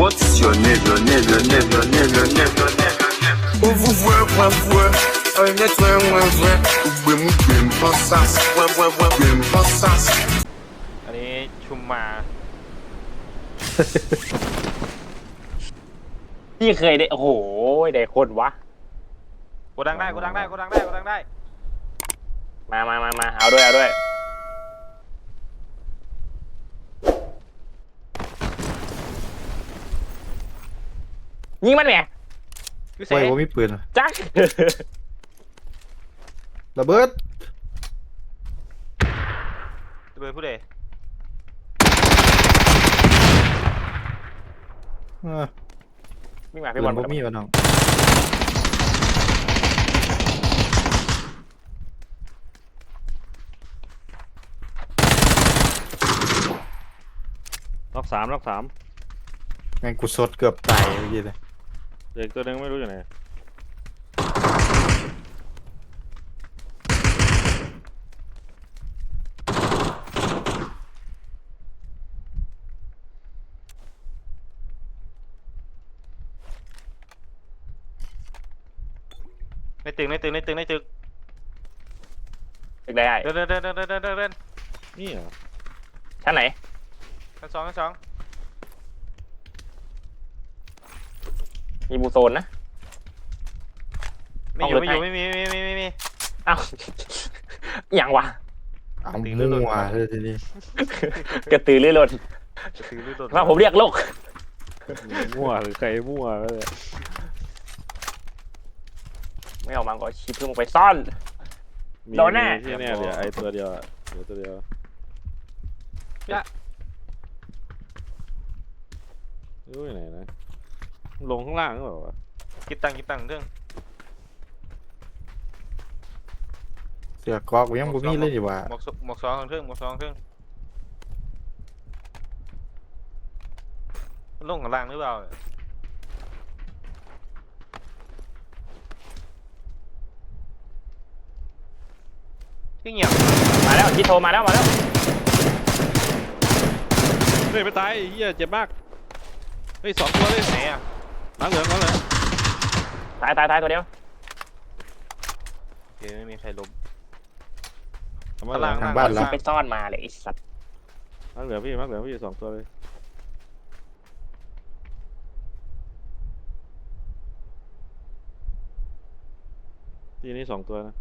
What's your name, your name, your name, your name, your name, your name, your name? Ou vous voyez, moi, voyez. Un net, ouais, moi, ouais. Ou bien, moi, bien, pas ça. Ouais, ouais, ouais, bien, pas ça. อันนี้ชุมมา พี่เคยได้ โอ้โห ได้คนวะโกดังได้โกดังได้โกดังได้โกดังได้ มามามามาเอาด้วย เอาด้วย ยิงมันแหมคือเสโอ้ยว่ามีปืนอะจักระเบิดจะเป็นผู้ใดเออวิ่งมาปืพี่นบอลบ่มีวะน้องล็อกสามล็อกสามแม่งกูสดเกือบตายเมื่อกี้เลย เด็กตัวนึงไม่รู้อยู่ไหนในตึกในตึกในตึกในตึกตึกใดไอ้เดินเดินเดินเดินเดินเดินนี่เหรอชั้นไหนชั้นสองชั้นสอง มีบูโซนนะ ไม่อยู่เอาไม่รถอยู่ให้ไม่มีไม่มีไม่มีไม่มีเอ้าอหย่างวะ เอาตีมั่เรื่อยๆวเลยทีนี้กระตือรือร้นจะถือรูดโดดว่าผมเรียกโลก มั่วหรือใครมั่วก็เลยไม่ออกมาก็ชี้เพิ่งไปซ่อน มีโดนแน่มีที่เนี่ยเดี๋ยวไอ้ตัวเดียวอะเดี๋ยวตัวเดียวรู้อยู่ไหนนะ ลงข้างล่างหรือเปล่าวะคิดตังค์คิดตังค์เรื่องเสือกอกกูยังบ่มีเลยดีว่าหมวกสหมวกสองของเครื่องหมวกสองของเครื่องมันลงข้างล่างหรือเปล่าที่เงียบมาแล้วชิโทรมาแล้วมาแล้วเฮ้ยไปตายไอ้เหี้ยเจ็บมากเฮ้ยสองตัวเลยไหนอะ หลังเหลืองหลังเหลืองตายตายตายตัวเดียวโอเคไม่มีใครล้ม ทำไมหลังทางบ้านละ ไปซ่อนมาเลยไอ้สัตว์หลังเหลืองพี่หลังเหลืองพี่สองตัวเลยทีนี้สองตัวนะ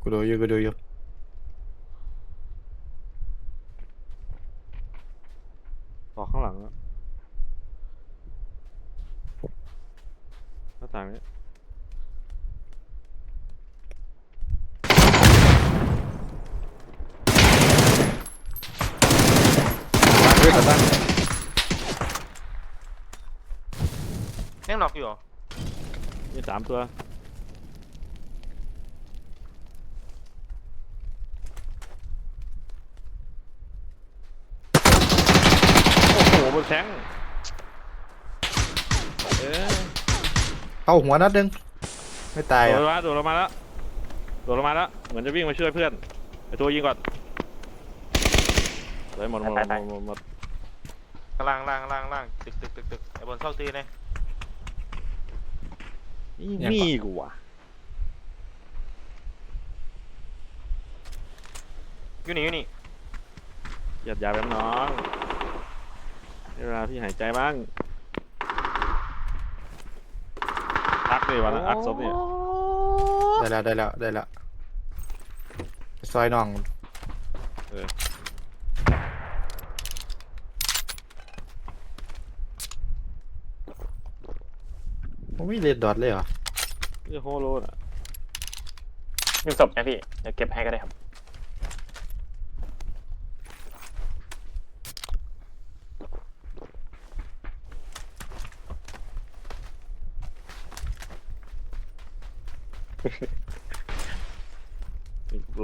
กูดูอยู่กูดูอยู่ออกข้างหลังอะหน้า ต่างนี้วางด้วยกันตั้งยังหลอกอยู่เหรอมีสามตัว โอ้โหบนแทงเอ้ย เข้าหัวนัดหนึงไม่ตายโดอะดลงมาโดดลงมาแล้วโดดลงมาแล้วเหมือนจะวิ่งมาช่วยเพื่อนไอตัวยิงก่อนเลยหมดหมดหมดหมดหมดข้างล่างล่างล่างล่างตึกตึกตึกตึกไอ้บนเศร้าตีเลยนี่นี่กูว่ะอยู่นี่อยู่นี่หยัดยาแบบน้องให้เวลาพี่หายใจบ้าง อักเลยวันนะอัดซบเนี่ยได้แล้วได้แล้วได้แล้วซอยน้องเออบ่มีเลดดอทเลยเหรอเรื่องโฮโลน่ะมีศพนะพี่ เดี๋ยวเก็บให้ก็ได้ครับ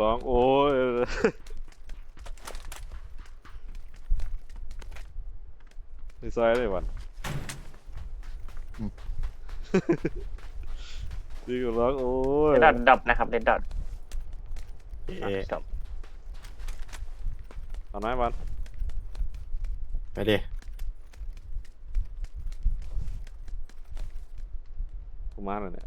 ร้องโอ้ยในซอยได้วันดีกว่าร้องโอ้ยเด็ดดับนะครับเด็ดดับเอ๊ะดับเอนไหนวันไปดิกูมาแล้วเนี่ย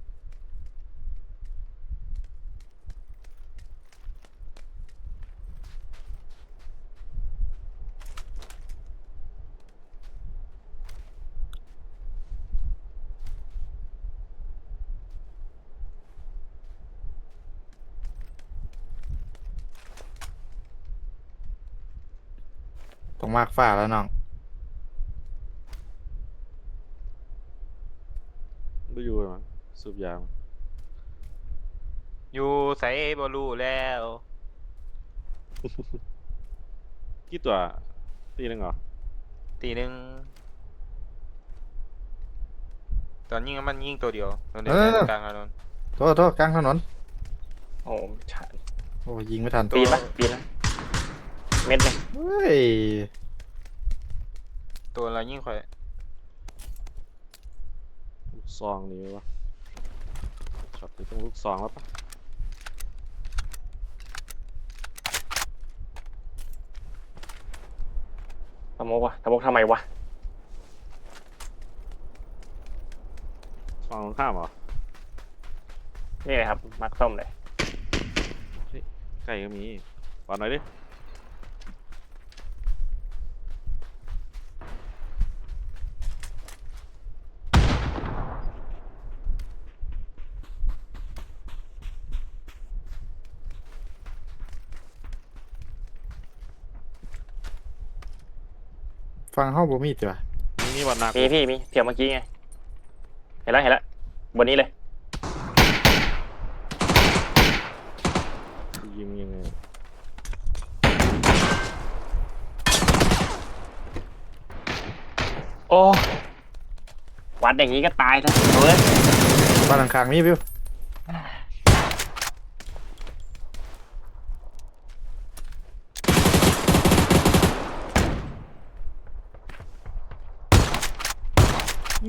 มากฝ้าแล้วน้องไม่อยู่เลยมั้งสูบยามั้งอยู่ใส่บอลูแล้วกี่ตัวตีหนึงเหรอตีหนึ่งตอนยิงมันยิงตัวเดียวตอนเดียวกลางอานนท์โทษโทษกลางถนน โอ้ชาโอ้ยิงไม่ทันปีนปะปีนนะเม็ดเลยเฮ้ย ตัวเรายิงข่อยลูกซองนี่วะช็อตนี้ต้องลูกซองแล้วปะตะโมกวะตะโมกทำไมวะฝั่งตรงข้ามเหรอนี่เลยครับ มักส้มเลยใกล้ก็มีปัดหน่อยดิ ฟังห้องบ่มีติวะมีมีบัตรหนักมีพี่มีเพียงเมื่อกี้ไง เห็นแล้วเห็นแล้วบนนี้เลย ยิงยังไงโอ้วัดอย่างนี้ก็ตายซะเฮ้ยบ้านหลังคางมีวิว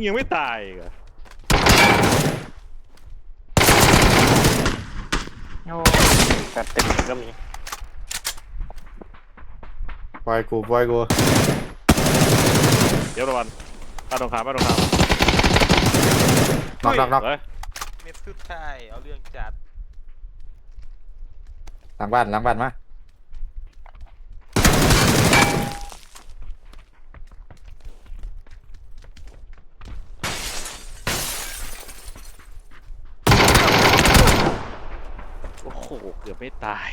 ยิงยังไม่ตายอีกเหรอโอ้กัดตึกก็มีปล่อยกูปล่อยกูเดี๋ยวระวันป้าตรงขามป้าตรงขามน็อกน็อกน็อกเฮ้ยเม็ดสุดท้ายเอาเรื่องจัดหลังบ้านหลังบ้านมา โอ้โห เกือบไม่ตาย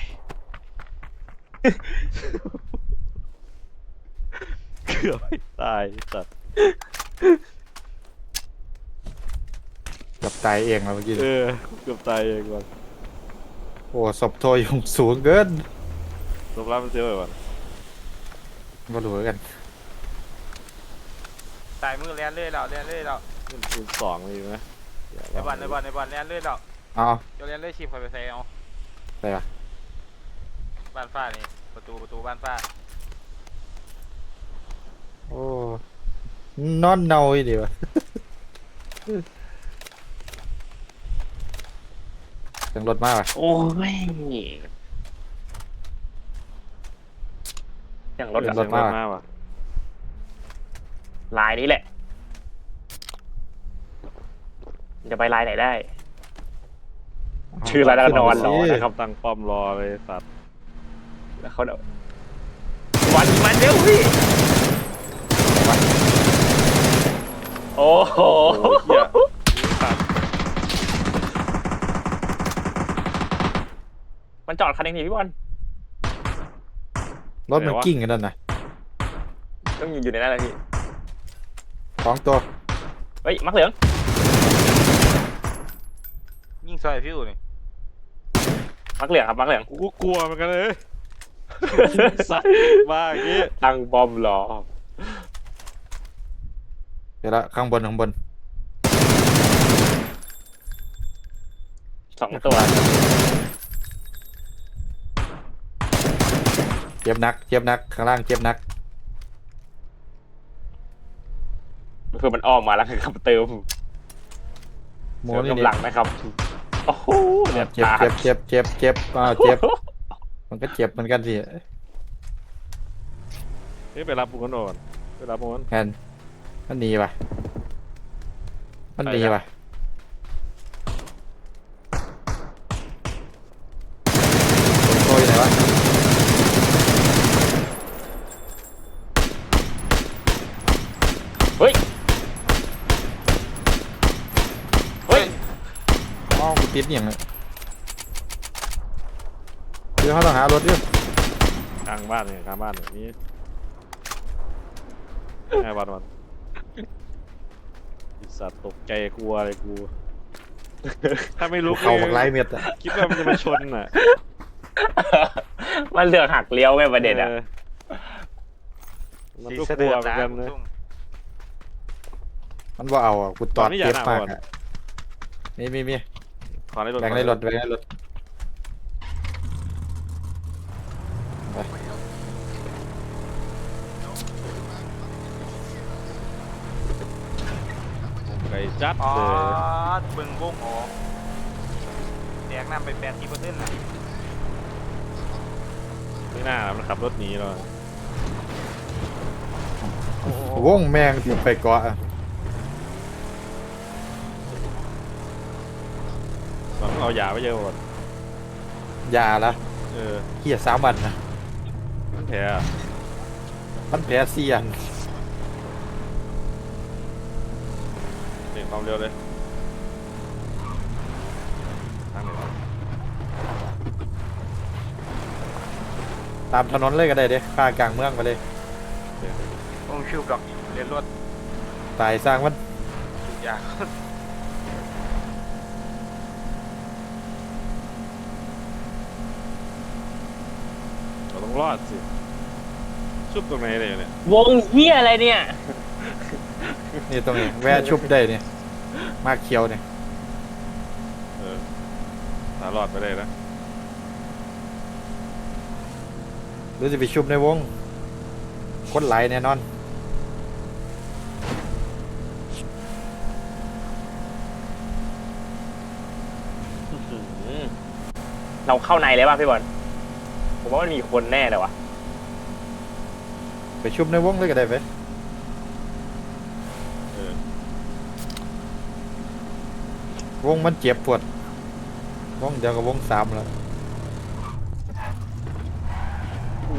เกือบไม่ตายสัตว์เกับตายเองแล้วเมื่อกี้เออเกือบตายเองก่อนโอ้ศพโทยุงสูงเกินสมรับมันเสียไปก่อนบ่รู้เหมือนกันตายมือแลนเลยเราแลนเลยเรามันคูณสองเลยไหมอย่าในบอลในบอลในบอลแลนเลยเราเอาเดี๋ยวแลนเลยชิมข่อยไปใส่เอา ไปปะบ้านฟ้านี่ ประตูประตูบ้านฟ้า โอ้นอนเนาอีดีวะเสียงรถมากว่ะโอ้ยอย่างรถเดี๋อะยวรถเสียงมากว่ะลายนี้แหละ จะไปลายไหนได้ ชื่อร้านแล้วก็นอนรอนะครับตั้งป้อมรอเลยสัตว์แล้วเขาเดาวันมันเร็วพี่โอ้โหโอ้ยเหี้ยสัตว์มันจอดคันเองนี่พี่บอลรถมันกิ้งกันนั่นนะต้องอยู่ในนั้นเลยพี่สองตัวเฮ้ยมักเหลืองยิงซอยฟิวนี่ มักเหลืองครับมักเหลืองกูก็กลัวเหมือนกันเลยสัตว์บ้าอย่างงี้ตั้งบอมรอเดี๋ยวละข้างบนข้างบนสองตัวเจ็บหนักเจ็บหนักข้างล่างเจ็บหนักคือมันอ้อมมาแล้วคือขับเติมโมเสริมนี่กำนี่ลังนะครับโอ้โหเนี่ยเจ็บตาเจ็บเจ็บเจ็บเจ็บอ่าวเจ็บ มันก็เจ็บเหมือนกันสิเฮ้ยไปรับปุกันโดนไปรับปุกันแอนมันหนีป่ะ มันหนีป่ะ เฮ้ย เฮ้ย อ้าวกู ติดอหย่างเนี้ยเดี๋ยวเขาต้องหารถด้วยกลางบ้านเนี่ยกลางบ้านเนี่ยนี่ไอ้วันวันไอ้สัตว์ตกใจกลัวเลยกู ถ้าไม่รู้เขาบักไล่เม็ดอะคิดว่ามันจะมาชนอะมันเลือกหักเลี้ยวไงประเด็นอะออมันสีก็เสกลัด็วจเหมือนนะกันนะ ซุ่มมันว่าเอาอะกูตอดตอนนี้อย่าเก็บหน้ามากก่อนอะมีมีมี ขอในรถแบ่งในรถแบ่งในรถไก่จัดอ๋อเลยเบิ่งวงออกแดกน้ำไปแปดสิบเปอร์เซ็นต์นะไม่น่ามันขับรถหนีเราวงแมงที่ไปเกาะอะ เราต้องเอายาไปเยอะก่อนยาละเออเฮียสามวันนะมันแผลอะมันแผลเสียนเร่งความเร็วเลยทางไหนวะตามถนนเลยก็ได้เด้ข้ากลางเมืองไปเลยวงชิวดอกเรียนรถตายสร้างมัน ทุกอย่าง เรา ต้องรอดสิชุบตรงไหนเลยเนี่ยวงเฮียอะไรเนี่ย นี่ตรงนี้แวะชุบได้เนี่ยมากเคียวเนี่ยเออถ้ารอดไปได้นะหรือจะไปชุบในวงคนไหลายแน่นอน เราเข้าในเลยป่ะพี่บอล ผมว่ามันมีคนแน่เลยวะไปชุบในวงเลยก็ได้ไปเออวงมันเจ็บปวดวงเดียวกับวงสามแล้ว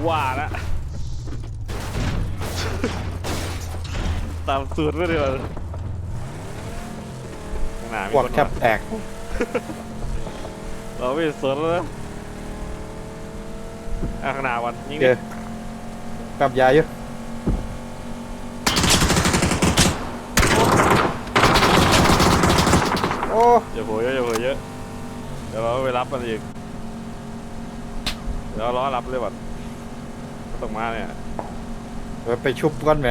ว่าละตามสูตรไม่ได้เลยข้างหน้ามีพวกคนแทบมาแตก เราไม่สนแล้วนะ อะข้างหน้าวันยิงเจดิอกับยาอยู่โอ้อย่าโผล่เยอะอย่าโผล่เยอะเดี๋ยวเราไปรับมันอีกเดี๋ยวเราล้อรับเลยวันก็ต้องมาเนี่ยเดี๋ยวไปชุบก่อนแหม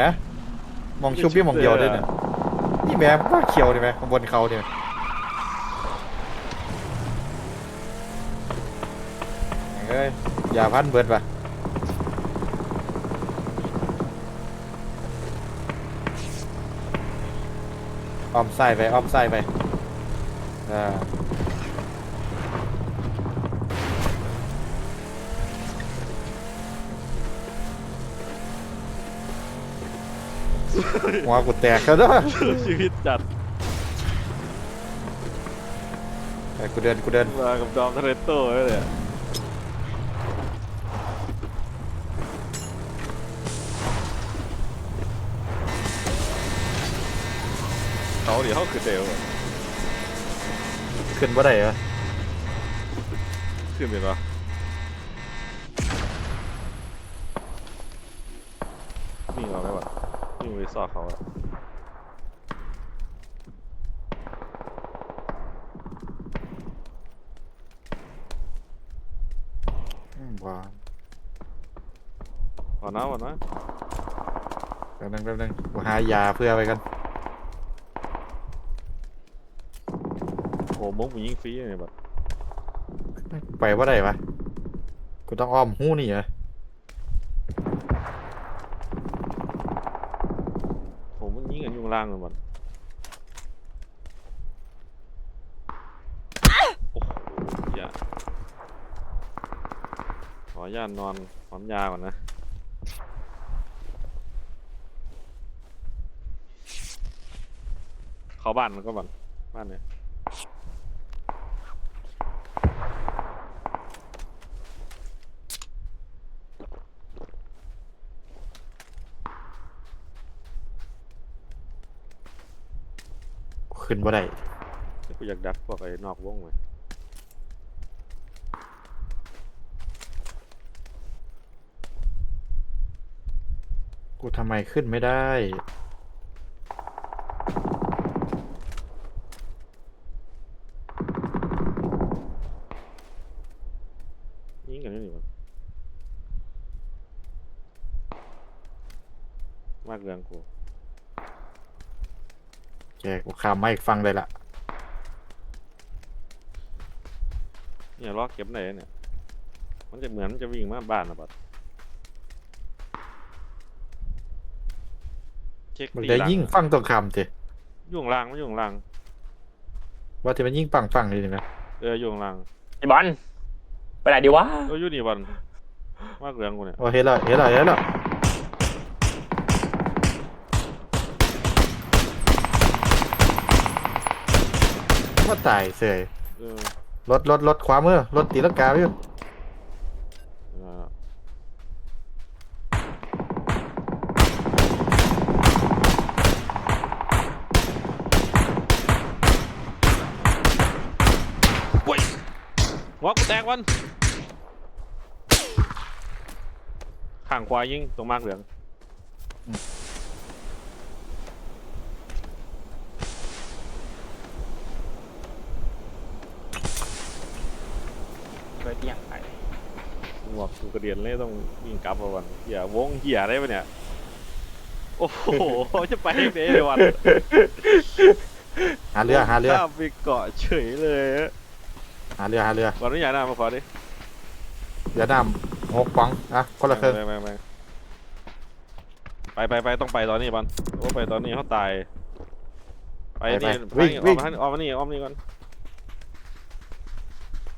มองชุบพี่มองเดียวด้วยเนี่ยนี่แหม่ว่าเขียวดิแหมข้างบนเขาเนี่ยเอ้ยอ ย่าพันเบิดว่ะอ้อมไส้ไปอ้อมไส้ไปอ่าหัวกูแตกแล้วเด้อชีวิตจัดไปกูเดินกูเดินมากับดอมทะเลโต้เลย เนี่ยเขาเดี๋ยวเขาคือเดวขึ้นบ่ได้เหรอขึ้นไปปะนี่เราไม่หวะนี่ไปซอกเขาอะอืมว้าก่อนนะก่อนนะแป๊บนึงแป๊บนึงกูหายาเพื่อไปกัน มุกมันยิงฟรีเลยแบบไปว่าได้ปะกูต้องอ้อมหู้นี่เหรอผมมันยิงกันอยู่ข้างล่างเลยมันโอ้โหอย่าขออนุญาตนอนหอมยาก่อนนะเข้าบ้านมันก็บ้านบ้านเนี่ย ขึ้นบ่ได้กูอยากดักพวกไอ้นอกวงเลยกูทำไมขึ้นไม่ได้ ยิงกันนี่นี่มันมากเรื่องกู แกกูข้ามมาอีกฟังเลยล่ะเนี่ยล็อกเก็บไหนเนี่ย มันจะเหมือนมันจะวิ่งมาบ้านนะบัดเช็คมันตีได้หลัยิ่งฟังตรงคำสิยุ่งล่างไม่ยุ่งล่างว่าที่มันยิ่งปังฟังเลยนะเออยุ่งล่างไอ้บอลไปไหนดีวะ เอออยู่นี่บันมากเรื่องกูเนี่ยโอ้เห็นแล้วเห็นแล้วเห็นแล้ว ว่าตายเสยเออรถรถรถขวามือรถตีลังกาอยู่เออโอ้ยหัวกูแตกวันข้างขวายิงตรงมากเหลือง เพื่อเที่ยงไป หมว กกูกระเดียนเลยต้องวิ่งกลับมาวันเหี้ยวงเหี้ยได้ปะเนี่ย โอ้โห จะไปไหนเลยวันหาเรือหาเรือข้ามไปเกาะเฉยเลยอะหาเรือหาเรือวันนี้อย่าหน้ามาขอดิเรือน้ำหกปังอะคนละครึ่งไปไปไปไปไปไปต้องไปตอนนี้บันโอ้ไปตอนนี้เขาตายไปนี่ไปนี่ออกมาทางออกมานี่ออกมานี่ก่อน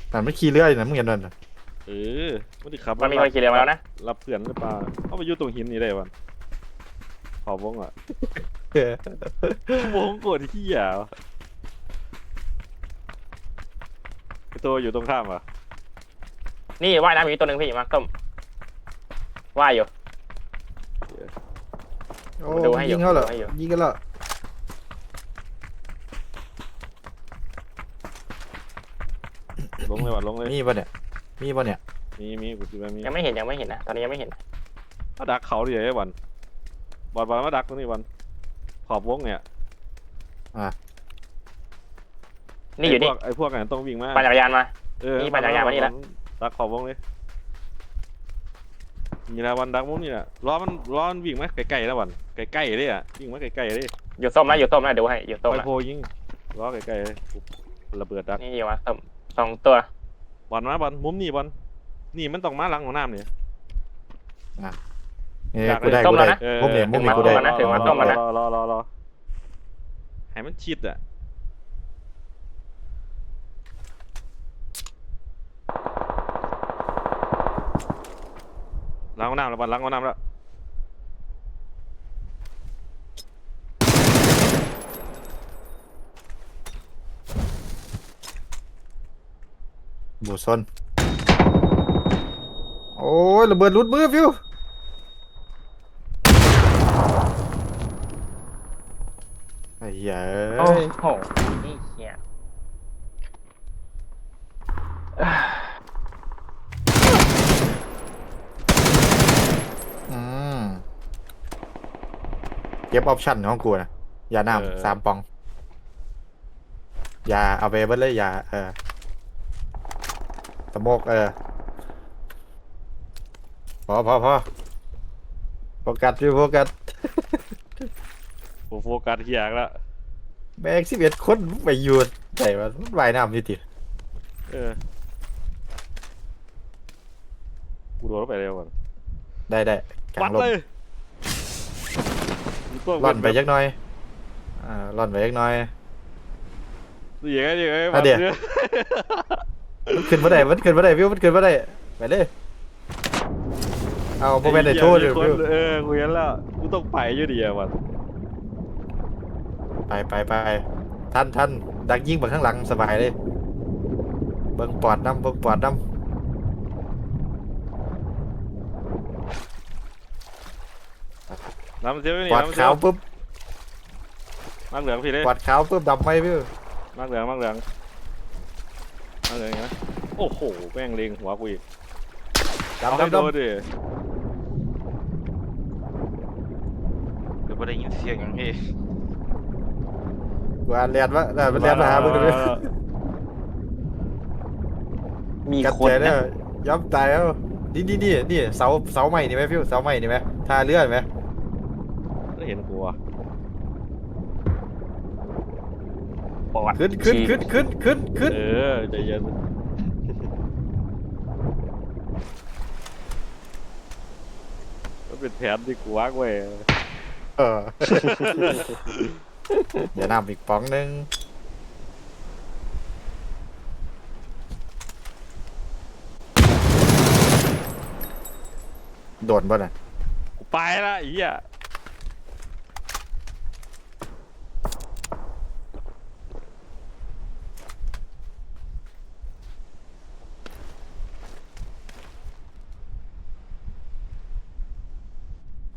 แต่ไม่ขี่เรืออยู่นะมึงเห็นนั่นน่ะ เออมันดิขับมันมีคนขี่เรือมาแล้วนะรับเพื่อนหรือเปล่าเขาไปอยู่ตรงหินนี่ได้บันขอบวงอะเออวงโกรธเหี้ยวะไอตัวอยู่ตรงข้ามอะนี่ว่ายน้ำมีตัวหนึ่งพี่มาร์คต้มว่ายอยู่ โอ้ดูให้อยู่ยิงเขาเหรอดูให้อยู่ ยิงกันเหรอลงเลยว่ะลงเลยมีปะเนี่ย มีปะเนี่ยมีมีกูคิดว่ามียังไม่เห็นยังไม่เห็นนะตอนนี้ยังไม่เห็นมาดักเขาดิไอ้วันบอลบอลมาดักตรงนี้วันขอบวงเนี่ยนี่อยู่นี่ไอ้พวกไอ้พวกนั้นต้องวิ่งมาปั่นจักรยานมา เออนี่ปั่นจักรยานมานี่ละ ดักขอบวงเลยนี่ละวันดักมุมนี่แหละล้อมันล้อมันวิ่งมาไกลๆแล้ววันไกลๆเลยอะวิ่งมาไกลๆเลยอยู่ส้มนะอยู่ส้มนะดูให้อยู่ส้มไปนะโพยิงล้อไกลๆเลยระเบิดดักนี่อยู่มาส้มสองตัว บอลมาบอลมุมนี่บอลนี่มันต้องมาหลังของน้ำเนี่ย เอ้ยอยากกูได้เลยกูได้เออ มุมเนี่ยมุมถึงเนี่ยมากูได้ต้มมันนะถึงมาต้มมันนะ รอรอรอรอให้มันชิดอะล้างห้องน้ำแล้วบอลล้างห้องน้ำแล้ว บูซนโอ้ยระเบิดรุดมือฟิวไอ้เหี้ยโอ้เอ้ยโหนี่เฮียอืมเก็บออปชั่นของกูนะยาน้ำสามปองยาเอาไปเบิดเลยยาเออ สโมกเออพอพอพอโฟกัสพี่โฟกัสโฟโฟกัสเฮียกแล้วแบกสิบเอ็ดคนไปอยูดใส่มันว่ายน้ำอยู่ติเออกูโดนเข้าไปเร็วก่อนได้ได้กลาวังดลมเลยมีตัวล่อนไปเว้ยักหน้อยอ่าล่อนไปยักหน้อยเดี๋ยวเดี๋ยวอะเดี๋ยวมัน ขึ้นมาได้มันขึ้นมาได้วิวมันขึ้นมาได้ไปเลยเอาโมเมนต์ได้โทษเลเดี๋ยววิวเออกูเห็นแล้วกูต้องไปอยู่ดีอะวันไปไปไปท่านท่านดักยิงไปข้างหลังสบายเลยเบิ่งปอดน้ำเบิ่งปอดน้น้ำมันเสียวอยู่ำนี่ปอดน้ำมันเสีขายววปุ๊บมากเหลืองพี่เลยกวาดขาวเพิ่มดำไหมพี่มากเหลืองมากเหลือง มากเหลืองอย่างนะโอ้โหแม่งเลงหัวกูอีกเอาดำให้ดำโดดำนดิเดี๋ยวไม่ได้ยินเสียงอย่างนี้กวาดเรียนวะเออมันเรียนมาหามึงเลยมีกัดคนใจเนี่นะยย้ำตายแล้วนี่นี่นี่นี่เสาเสาใหม่นี่ไหมพี่เสาใหม่นี่ไหมท่าเรือไหมไม่เห็นกูอะ ปอดขึ้นขึ้นขึ้นขึ้นขึ้นขึ้นเออใจเย็นมันเป็นแผนที่กูวางไว้เออเดี๋ยวนำอีกป๋องหนึงโดนบ่น่ะกูไปละไอ้เหี้ย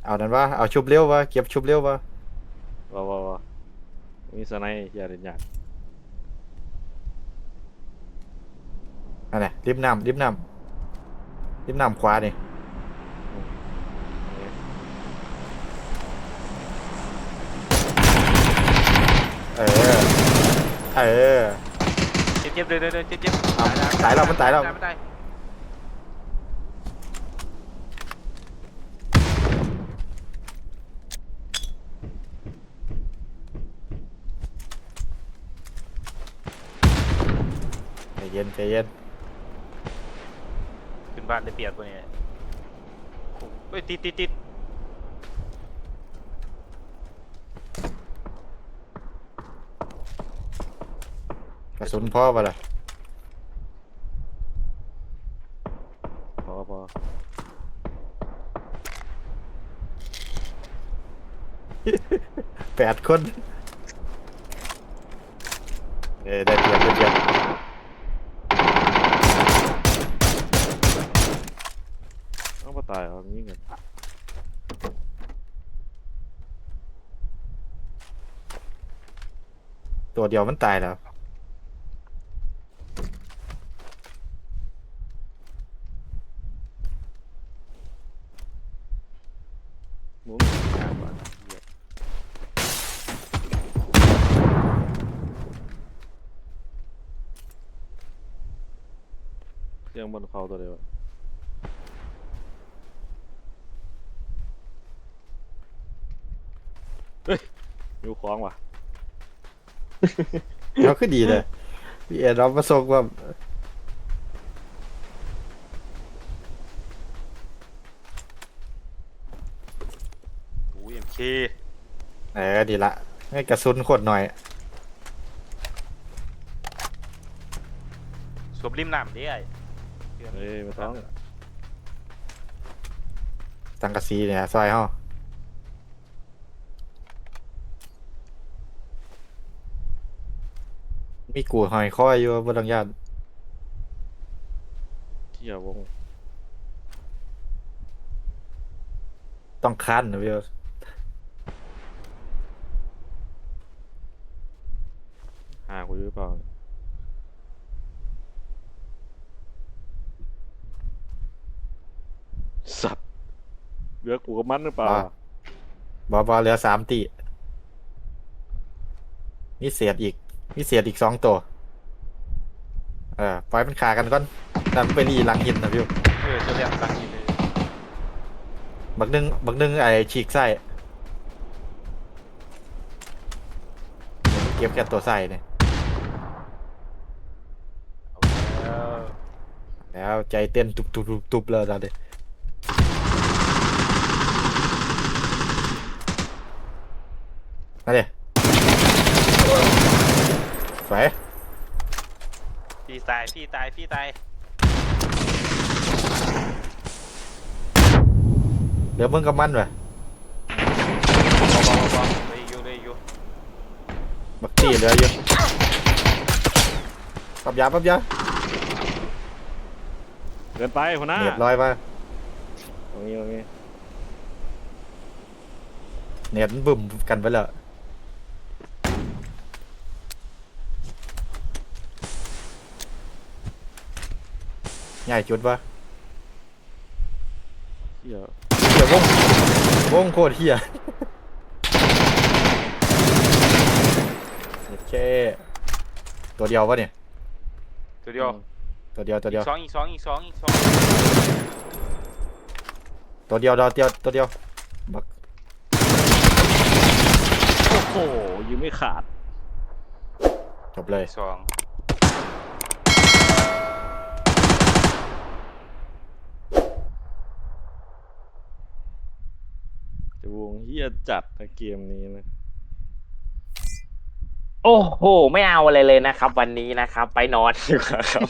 เอานั้นวะเอาชุบเร็ววะเก็บชุบเร็ววะว้าวว้าวว้าวมีสไนด์อย่าเล่นยากอันไหนริมน้ำริมน้ำริมน้ำขวานี่เออ เออ เจ็บเจ็บเดินเดินเดินเจ็บเจ็บเอาตายแล้วมันตายแล้วมันตาย เย็นใจเย็นขึ้นบ้านได้เปรียบกว่านี้เฮ้ยติดติดติดกระสุนพ่อปะล่ะพอพอแปดคนเอ้ยได้เปรียบได้เปรียบ ต้องมาตายเอางี้เงิน ตัวเดียวมันตายแล้วหมุนยากกว่าเหี้ยเสียงบนเขาตัวเดียวเฮ้ยอยู่คล้องว่ะ เราคือดีเลยพี่เอ็ดเรามาส่งว่าโอ้ยเอ็มเคเออดีละให้กระสุนโคตรหน่อยสวมริมน้ำดิไอ้เฮ้ยไม่ต้องสังกะสีเนี่ยซอยเฮา มีกูหอยคอยอยู่บนดังยานเที่ยววงต้องคันนะพี่หากูอยู่หรือเปล่าสัตว์เหลือกูกับมันหรือเปล่าบอบอเหลือสามตีมีเศษอีก มีเศษอีกสองตัว เออปล่อยมันขากันก่อนนั่นไปรีหลังหินนะพี่เออจะเรียกตังค์กินเลยบักหนึงบักหนึงไอ้ฉีกไส้เก็บแค่ตัวไส้เนี่ยเอาแล้วแล้วใจเต้นตุบตุบตุบตุบเลยตอนนี้มาเดี๋ย สวยพี่ตาย พี่ตาย พี่ตาย เดี๋ยวมึงกับมันวะบอบอบอบเลยอยู่เลยอยู่บักตีเหลืออยู่ปับยาปับยาเดินไปหัวหน้าเรียบร้อยมาตรงนี้ตรงนี้ เน็ตมันบึ้มกันไปแล้ว ใหญ่จุดวะเหี้ยเฮียวงวงโคตรเฮียโอเคตัวเดียววะเนี่ย ตัวเดียวตัวเดียวตัวอีเดียวกสองอีกสองอีกสองอีกสองตัวเดียวตัวเดียวตัวเดียวบักโอ้โหยิงไม่ขาดจบเลยอีกสอง ที่จะจัดนะเกมนี้นะ โอ้โห ไม่เอาอะไรเลยนะครับ วันนี้นะครับ ไปนอนดีกว่าครับ